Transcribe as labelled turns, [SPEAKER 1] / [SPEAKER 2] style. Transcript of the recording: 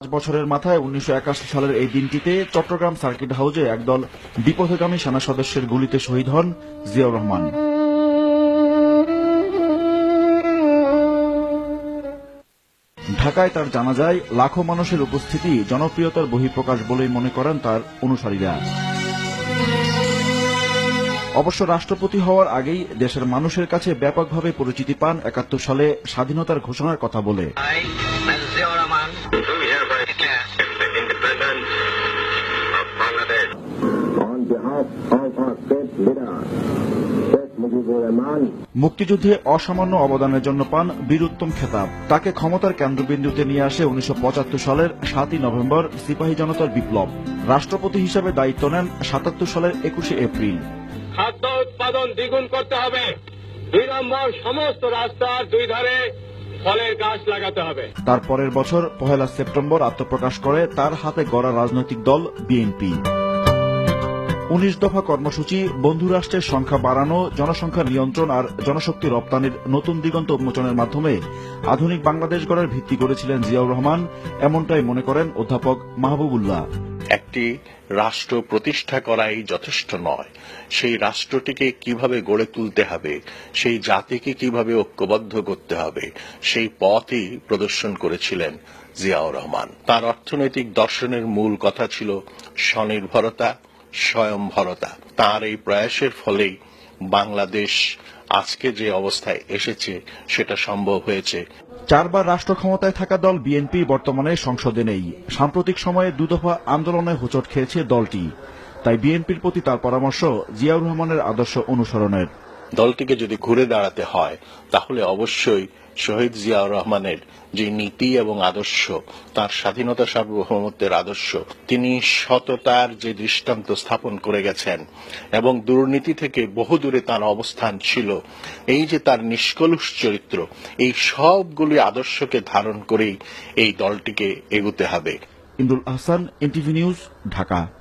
[SPEAKER 1] পাঁচ বছরের মাথায় উনিশশো একাশি সালের এই দিনটিতে চট্টগ্রাম সার্কিট হাউজে একদল বিপথগামী সেনা সদস্যের গুলিতে শহীদ হন জিয়াউর রহমান। ঢাকায় তার জানাজায় লাখো মানুষের উপস্থিতি জনপ্রিয়তার বহিঃপ্রকাশ বলেই মনে করেন তার অনুসারীরা। অবশ্য রাষ্ট্রপতি হওয়ার আগেই দেশের মানুষের কাছে ব্যাপকভাবে পরিচিতি পান একাত্তর সালে স্বাধীনতার ঘোষণার কথা বলে। মুক্তিযুদ্ধে অসামান্য অবদানের জন্য পান বীরুত্তম খেতাব। তাকে ক্ষমতার কেন্দ্রবিন্দুতে নিয়ে আসে উনিশশো পঁচাত্তর সালের সাতই নভেম্বর সিপাহী জনতার বিপ্লব। রাষ্ট্রপতি হিসাবে দায়িত্ব নেন সাতাত্তর সালের একুশে এপ্রিল।
[SPEAKER 2] খাদ্য উৎপাদন দ্বিগুণ করতে হবে। দুই নম্বর সমস্ত রাস্তার দুই ধারে ফলের গাছ লাগাতে হবে।
[SPEAKER 1] তার পরের বছর পহেলা সেপ্টেম্বর আত্মপ্রকাশ করে তার হাতে গড়া রাজনৈতিক দল বিএনপি। উনিশ দফা কর্মসূচি, বন্ধু রাষ্ট্রের সংখ্যা বাড়ানো, জনসংখ্যা নিয়ন্ত্রণ আর জনশক্তি রপ্তানির নতুন দিগন্ত উন্মোচনের মাধ্যমে আধুনিক বাংলাদেশ গড়ার ভিত্তি করেছিলেন জিয়াউর রহমান, এমনটাই মনে করেন অধ্যাপক মাহবুবুল্লাহ।
[SPEAKER 3] একটি রাষ্ট্র প্রতিষ্ঠা করাই যথেষ্ট নয়। সেই রাষ্ট্রটিকে কীভাবে গড়ে তুলতে হবে, সেই জাতিকে কীভাবে ঐক্যবদ্ধ করতে হবে, সেই পথই প্রদর্শন করেছিলেন জিয়াউর রহমান। তার অর্থনৈতিক দর্শনের মূল কথা ছিল স্বনির্ভরতা স্বয়ংভরতা তার এই প্রয়াসের ফলেই বাংলাদেশ আজকে যে অবস্থায় এসেছে সেটা সম্ভব হয়েছে।
[SPEAKER 1] চারবার রাষ্ট্র ক্ষমতায় থাকা দল বিএনপি বর্তমানে সংসদে নেই। সাম্প্রতিক সময়ে দুদফা আন্দোলনে হোঁচট খেয়েছে দলটি। তাই বিএনপির প্রতি তার পরামর্শ জিয়াউর রহমানের আদর্শ অনুসরণের।
[SPEAKER 3] দলটিকে যদি ঘুরে দাঁড়াতে হয় তাহলে অবশ্যই শহীদ জিয়াউর রহমানের যে নীতি এবং আদর্শ, তার স্বাধীনতা সার্বভৌমত্বের আদর্শ, তিনি সততার যে দৃষ্টান্ত স্থাপন করে গেছেন এবং দুর্নীতি থেকে বহুদূরে তার অবস্থান ছিল, এই যে তার নিষ্কলুষ চরিত্র, এই সবগুলি আদর্শকে ধারণ করেই এই দলটিকে এগুতে হবে।
[SPEAKER 1] Imrul Ahsan, NTV news, Dhaka.